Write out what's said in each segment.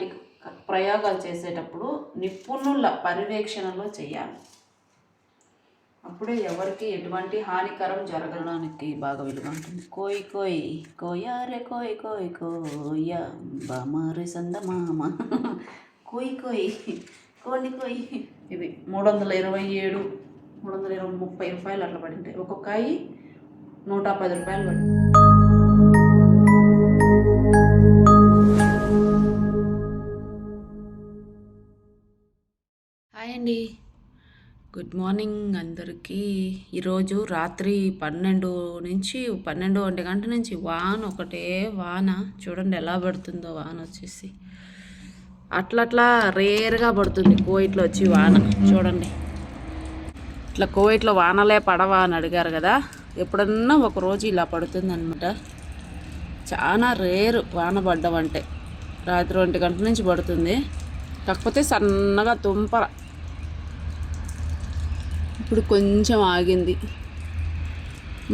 ఇలాంటి ప్రయోగాలు చేసేటప్పుడు నిపుణుల పర్యవేక్షణలో చేయాలి. అప్పుడే ఎవరికి ఎటువంటి హానికరం జరగడానికి బాగా విలువ ఉంటుంది కోయి కోయి కోయారే కోయి కోయి కోయ బామారి సంద మామ. కోయి కోయి కోని కోయి. ఇవి మూడు వందల ఇరవై ఏడు మూడు వందల ఇరవై ముప్పై రూపాయలు అట్లా పడింటాయి. ఒక్కొక్క నూట పది రూపాయలు పడింది. అండి గుడ్ మార్నింగ్ అందరికీ. ఈరోజు రాత్రి పన్నెండు నుంచి పన్నెండు ఒంటి గంట నుంచి వాన ఒకటే వాన. చూడండి ఎలా పడుతుందో వాన వచ్చేసి. అట్లా అట్లా రేర్గా పడుతుంది కోయిట్లో వచ్చి వాన. చూడండి. ఇట్లా కోవిట్లో వానలే పడవా అని అడిగారు కదా. ఎప్పుడన్నా ఒక రోజు ఇలా పడుతుంది అనమాట చాలా రేరు వాన పడ్డం అంటే రాత్రి ఒంటి గంట నుంచి పడుతుంది. కాకపోతే సన్నగా తుంపర ఇప్పుడు కొంచెం ఆగింది.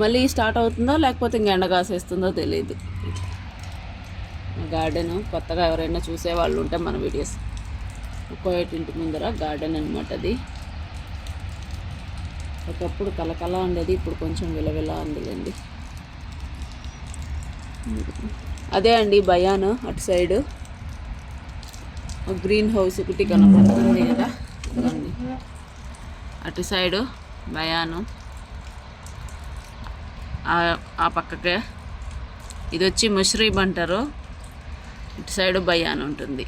మళ్ళీ స్టార్ట్ అవుతుందో లేకపోతే ఇంక ఎండ కాసేస్తుందో తెలియదు గార్డెన్ కొత్తగా ఎవరైనా చూసే వాళ్ళు ఉంటే మన వీడియోస్ కోయట్ ఇంటి ముందర గార్డెన్ అనమాట అది. ఒకప్పుడు కలకల ఉండేది ఇప్పుడు కొంచెం విలవిల ఉందిలేండి. అదే అండి భయాను అటు సైడు. గ్రీన్ హౌస్ ఒకటి కనపడుతుంది కదా. అటు సైడు భయాను. ఆ- పక్కకే. ఇది వచ్చి ముష్రీబ్ అంటారు. ఇటు సైడు భయాన్ ఉంటుంది.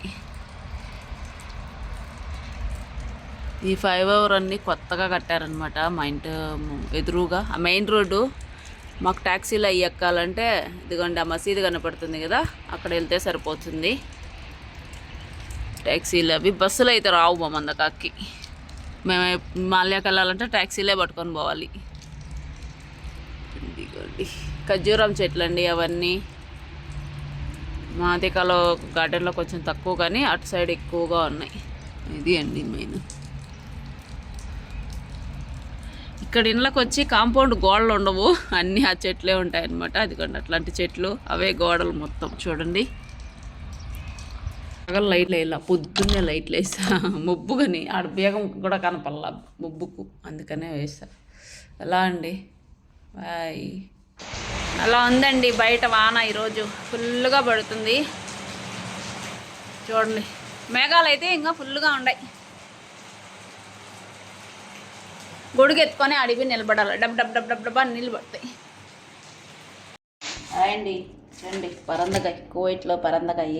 ఈ ఫైవ్ అవర్ అన్నీ కొత్తగా కట్టారనమాట మా ఇంటి ఎదురుగా. ఆ మెయిన్ రోడ్డు మాకు ట్యాక్సీలు అవి ఎక్కాలంటే ఇదిగోండి ఆ మసీదు కనపడుతుంది కదా అక్కడ వెళ్తే సరిపోతుంది. ట్యాక్సీలు అవి బస్సులు అయితే రావు మా మందకాకి మేము మాల్యాకి వెళ్ళాలంటే ట్యాక్సీలే పట్టుకొని పోవాలి. ఇదిగోండి. ఖర్జూరం చెట్లు అండి అవన్నీ. మాదికలో గార్డెన్లో కొంచెం తక్కువ కానీ అటు సైడ్ ఎక్కువగా ఉన్నాయి. ఇది అండి మెయిన్. ఇక్కడ ఇండ్లకు వచ్చి కాంపౌండ్ గోడలు ఉండవు. అన్నీ ఆ చెట్లే ఉంటాయి అన్నమాట అదిగోండి అట్లాంటి చెట్లు అవే గోడలు మొత్తం. చూడండి. పగల లైట్లు వేయాల. పొద్దున్నే లైట్లు వేసా. ముబ్బుగాని ఆడ బేగం కూడా కనపల్లా మొబ్బుకు. అందుకనే వేసా. ఎలా అండి? బాయ్. అలా ఉందండి బయట వాన ఈరోజు. ఫుల్గా పడుతుంది. చూడండి. మేఘాలు అయితే ఇంకా ఫుల్గా ఉన్నాయి గొడుగెత్తుకొని అడిగి నిలబడాలి. డబ్ డబ్ డబ్ డబ్ డబ్బా నిలబడతాయి అండి. రండి. పరందకాయ. కోయిట్లో పరందకాయ.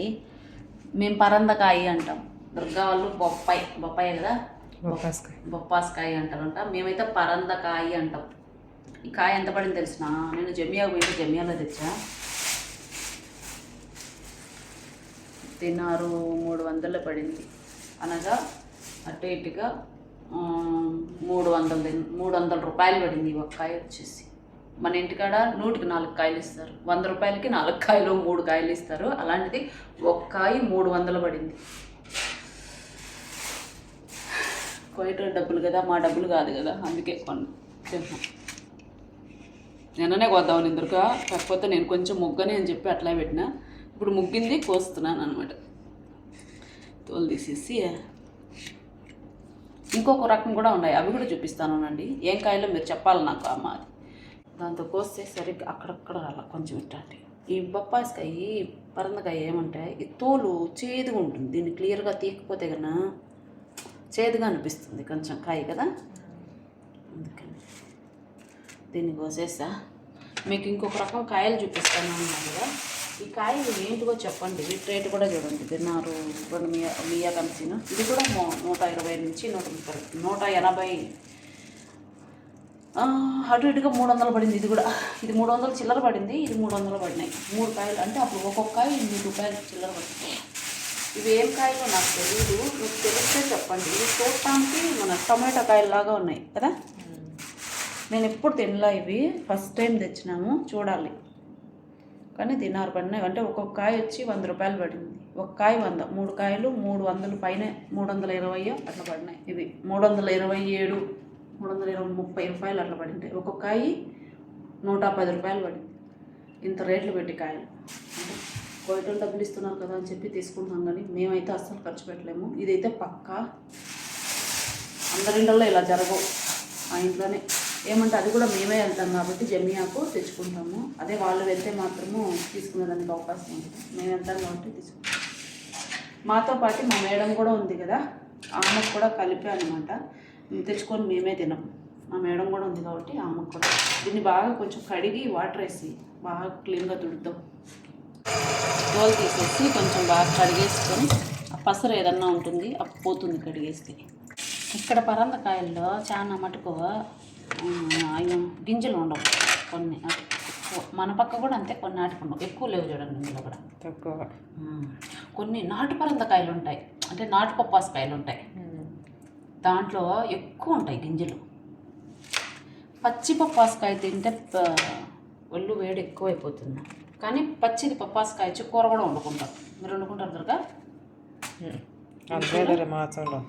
మేము పరందకాయ అంటాం. దుర్గా వాళ్ళు బొప్పాయి. బొప్పాయి కదా? బొప్పాస్కాయ. బొప్పాస్కాయ అంటారంట. మేమైతే పరందకాయ అంటాం. ఈ కాయ ఎంత పడింది తెలిసిన? నేను జమియా పోయి జమియాలో తెచ్చా? తిన్నారు మూడు వందలు పడింది. అనగా అటు ఇటుగా మూడు వందలు మూడు వందల రూపాయలు పడింది ఒక కాయ వచ్చేసి. మన ఇంటికాడ నూటికి నాలుగు కాయలు ఇస్తారు. వంద రూపాయలకి నాలుగు కాయలు మూడు కాయలు ఇస్తారు. అలాంటిది ఒక కాయ మూడు వందలు పడింది. కోయిట డబ్బులు కదా మా డబ్బులు కాదు కదా అందుకే కొన్న తింటున్నాం నిన్ననే కొద్దాం ఇందురుగా కాకపోతే నేను కొంచెం ముగ్గని అని చెప్పి అట్లా పెట్టిన. ఇప్పుడు ముగ్గింది కోస్తున్నాను అనమాట తోలు తీసేసి ఇంకొక రకం కూడా ఉన్నాయి. అవి కూడా చూపిస్తాను అండి ఏం కాయలో మీరు చెప్పాలి నాకు అమ్మ అది దాంతో కోస్తే సరిగ్గా అక్కడక్కడ అలా కొంచెం ఇట్లాంటి. ఈ బొప్పాయికాయ పరందకాయ ఏమంటే ఈ తోలు చేదుగా ఉంటుంది. దీన్ని క్లియర్గా తీయకపోతే కన్నా చేదుగా అనిపిస్తుంది కొంచెం కాయ కదా? అందుకని దీన్ని కోసేసా మీకు ఇంకొక రకం కాయలు చూపిస్తాను అన్నా కదా? ఈ కాయలు ఏంటిగో చెప్పండి. వీటి రేటు కూడా చూడండి. తిన్నారు రెండు మియా మియా కంపెనీ ఇది కూడా నూట ఇరవై నుంచి నూట ముప్పై నూట ఎనభై అటు ఇటుగా మూడు వందలు పడింది ఇది కూడా. ఇది మూడు వందలు చిల్లర పడింది ఇది మూడు వందలు పడినాయి. మూడు కాయలు అంటే అప్పుడు ఒక్కొక్క కాయ ఎనిమిది రూపాయలు చిల్లర పడింది. ఇవి ఏం కాయలు నాకు తెలియదు మీకు తెలిస్తే చెప్పండి. ఇవి చూడటానికి మన టమాటా కాయల్లాగా ఉన్నాయి కదా? నేను ఎప్పుడు తినలా ఇవి. ఫస్ట్ టైం తెచ్చినాము చూడాలి. కానీ తినారు పడినాయి. అంటే ఒక్కొక్క కాయ వచ్చి వంద రూపాయలు పడింది. ఒక కాయ వంద మూడు కాయలు మూడు వందలు పైన మూడు వందల ఇరవై అట్లా పడినాయి ఇవి. మూడు వందల ఇరవై ఏడు. మూడు వందల ఇరవై ముప్పై రూపాయలు అట్లా పడింటాయి. ఒక్కొక్క కాయి నూట పది రూపాయలు పడింది. ఇంత రేట్లు పెట్టి కాయలు. అంటే డబ్బులు ఇస్తున్నారు కదా అని చెప్పి తీసుకుంటున్నాం కానీ మేమైతే అస్సలు ఖర్చు పెట్టలేము. ఇదైతే పక్కా. అందరిండల్లో ఇలా జరగవు. ఆ ఇంట్లోనే. ఏమంటే అది కూడా మేమే వెళ్తాం కాబట్టి జమియాకు తెచ్చుకుంటాము. అదే వాళ్ళు వెళ్తే మాత్రము తీసుకునేదానికి అవకాశం ఉంది. మేము వెళ్తాం కాబట్టి తీసుకుంటాం. మాతో పాటు మా మేడం కూడా ఉంది కదా. ఆమెకు కూడా కలిపే అనమాట తెచ్చుకొని మేమే తినాం మా మేడం కూడా ఉంది కాబట్టి ఆమెకు కూడా. దీన్ని బాగా కొంచెం కడిగి వాటర్ వేసి బాగా క్లీన్గా తుడుతాం తోలు తీసేసి కొంచెం బాగా కడిగేసుకొని ఆ పసరు ఏదన్నా ఉంటుంది అది పోతుంది కడిగేస్తే. ఇక్కడ పరందకాయల్లో చాలా మటుకు గింజలు ఉండవు. కొన్ని. మన పక్క కూడా అంతే కొన్ని నాటుకు ఉండవు ఎక్కువ లేవు చూడండి ఇందులో కూడా. తక్కువ. కొన్ని నాటు పరందకాయలు ఉంటాయి. అంటే నాటు పప్పాసకాయలు ఉంటాయి. దాంట్లో ఎక్కువ ఉంటాయి గింజలు. పచ్చి పప్పాసకాయ తింటే ఒళ్ళు వేడి ఎక్కువైపోతుంది. కానీ పచ్చిది పప్పాసకాయ వచ్చి కూర కూడా వండుకుంటారు మీరు వండుకుంటారు దొరక మాసంలో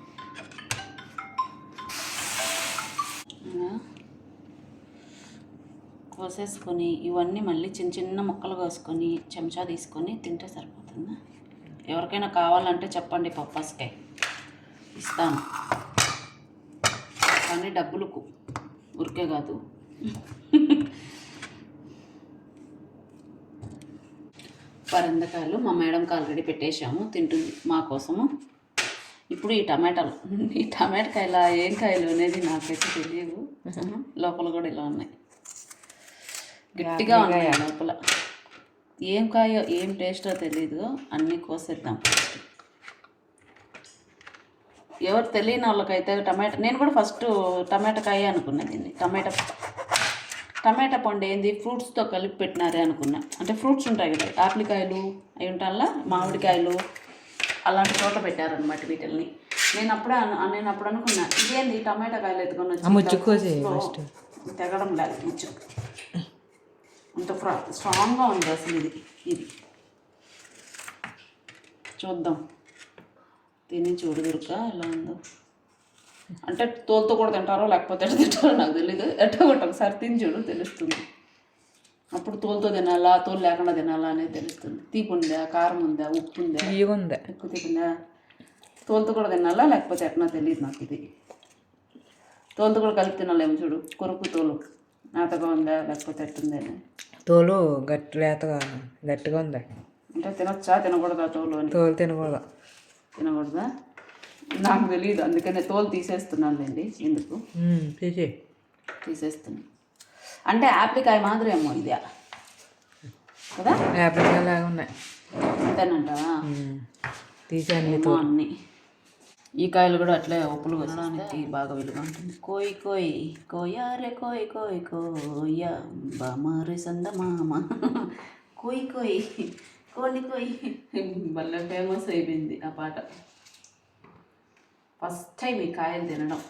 కోసేసుకొని ఇవన్నీ మళ్ళీ చిన్న చిన్న ముక్కలు కోసుకొని చెంచా తీసుకొని తింటే సరిపోతుందా? ఎవరికైనా కావాలంటే చెప్పండి పప్పాసకాయ. ఇస్తాను. కానీ డబ్బులకు ఉరికే కాదు. పరందకాయలు మా మేడంకి ఆల్రెడీ పెట్టేశాము తింటుంది మా కోసము. ఇప్పుడు ఈ టమాటాలు ఈ టమాటకాయల ఏం కాయలు అనేది నాకైతే తెలియదు. లోపల కూడా ఇలా ఉన్నాయి. గట్టిగా ఉన్నాయి లోపల. ఏం కాయో ఏం టేస్టో తెలీదు. అన్నీ కోసేద్దాం ఫస్ట్ ఎవరు తెలియని వాళ్ళకైతే టమాటా నేను కూడా ఫస్ట్ టమాటా కాయ అనుకున్నా దీన్ని. టమాటా టమాటా పండు ఏంది? ఫ్రూట్స్తో కలిపి పెట్టినారే అనుకున్నా. అంటే ఫ్రూట్స్ ఉంటాయి కదా ఆపిలికాయలు అవి ఉంటాలా మామిడికాయలు అలాంటి చోట పెట్టారనమాట వీటిల్ని. నేను అప్పుడే నేను అప్పుడు అనుకున్నా ఇదేంది? టమాటా కాయలు ఎత్తుకొని. తెగడం లేదు ముచ్చు. అంత ఫ్రా స్ట్రాంగ్గా ఉంది అసలు ఇది. ఇది. చూద్దాం. తిని చూడు దుర్గా ఎలా ఉందో. అంటే తోలుతో కూడా తింటారో లేకపోతే ఎట్లా తింటారో నాకు తెలియదు ఎట్లా ఒకటి ఒకసారి తిని చూడు తెలుస్తుంది. అప్పుడు తోలుతో తినాలా తోలు లేకుండా తినాలా అనేది తెలుస్తుంది. తీపి ఉందా కారం ఉందా ఉప్పు ఉందా? ఉంది? ఎక్కువ తీపిందా తోలుతో కూడా తినాలా లేకపోతే ఎట్లా తెలియదు నాకు ఇది. తోలుతో కూడా కలిపి తినాలేమో చూడు. కొరుకు తోలు. నాతగా ఉందా లేకపోతే ఎట్టుందా అని. తోలు గట్టి లేతగా గట్టిగా ఉంది? అంటే తినొచ్చా తినకూడదా తోలు అని? తోలు తినకూడదు? తినకూడదా? నాకు తెలియదు అందుకనే తోలు తీసేస్తున్నానులేండి ఎందుకు? తీసి తీసేస్తున్నా. అంటే ఆపిల్కాయ మాదిరి ఏమో ఇది. కదా? యాపిల్గా లాగా ఉన్నాయి అంతేనంట తీసి అన్ని ఈ కాయలు కూడా అట్లే ఉప్పులు కొనడానికి బాగా విలువ ఉంటుంది. కోయి కోయి కోయారే కోయి కోయి కోయ బామారే సంద మామ కోయి కోయి. కోని కోయి ఫేమస్ అయిపోయింది ఆ పాట. ఫస్ట్ టైం ఈ కాయలు తినడం.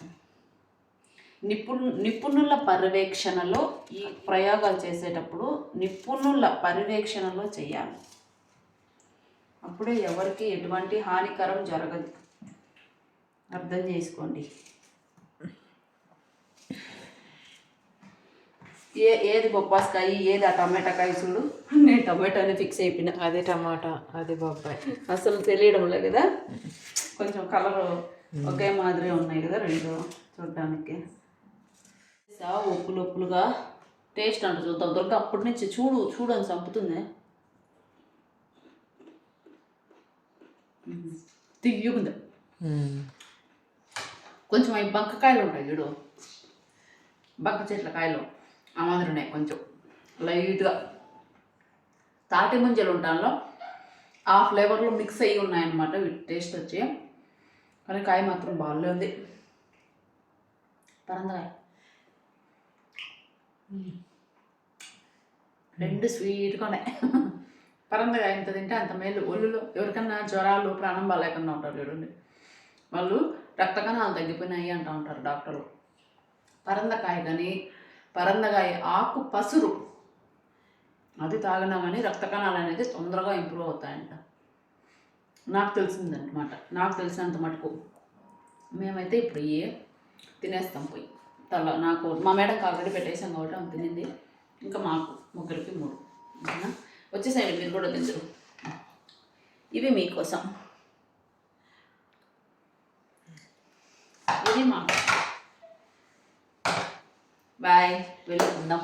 నిపుణు నిపుణుల పర్యవేక్షణలో ఈ ప్రయోగాలు చేసేటప్పుడు నిపుణుల పర్యవేక్షణలో చేయాలి. అప్పుడే ఎవరికి ఎటువంటి హానికరం జరగదు. అర్థం చేసుకోండి. ఏ ఏది బొప్పాసకాయ ఏది ఆ టమాటాకాయ చూడు. నేను టమాటాని ఫిక్స్ అయిపోయినా. అది టమాటా అది బొబ్బాయి అసలు తెలియడం లేదు కదా. కొంచెం కలర్ ఒకే మాదిరి ఉన్నాయి కదా రెండు చూడడానికి. సా ఉప్పులు ఉప్పులుగా. టేస్ట్ అంట చూద్దాం. దొరక అప్పటి నుంచి చూడు చూడు అని చంపుతుంది. తియ్యకుంది కొంచెం అవి బంకకాయలు ఉంటాయి చూడు. బంక చెట్ల కాయలు. ఆ మాదిరి ఉన్నాయి కొంచెం. లైట్గా. తాటి ముంజలు ఉంటాలో ఆ ఫ్లేవర్లో మిక్స్ అయ్యి ఉన్నాయన్నమాట. వీటి టేస్ట్ వచ్చి. కానీ కాయ మాత్రం బాగాలే ఉంది. పరందకాయ రెండు స్వీట్గా ఉన్నాయి. పరందకాయ ఎంత తింటే అంత మేలు. ఒళ్ళులో ఎవరికన్నా జ్వరాలు ప్రాణం బాగాలేకుండా ఉంటారు చూడండి. వాళ్ళు రక్త కణాలు తగ్గిపోయినాయి అంటూ ఉంటారు డాక్టర్లు. పరందకాయ కానీ పరందగాయ ఆకు పసురు. అది తాగినామని రక్త కణాలు అనేది తొందరగా ఇంప్రూవ్ అవుతాయంట. నాకు తెలిసిందనమాట నాకు తెలిసినంత మటుకు. మేమైతే ఇప్పుడు ఏ తినేస్తాం పోయి. తల నాకు మా మేడంకి ఆల్రెడీ పెట్టేసాం కాబట్టి ఆమె తినింది. ఇంకా మాకు ముగ్గురికి మూడు. ఓకేనా వచ్చేసేయండి మీరు కూడా తింటారు ఇవి మీకోసం. ఇది మాకు. బాయ్ వెళ్ళుకుందాం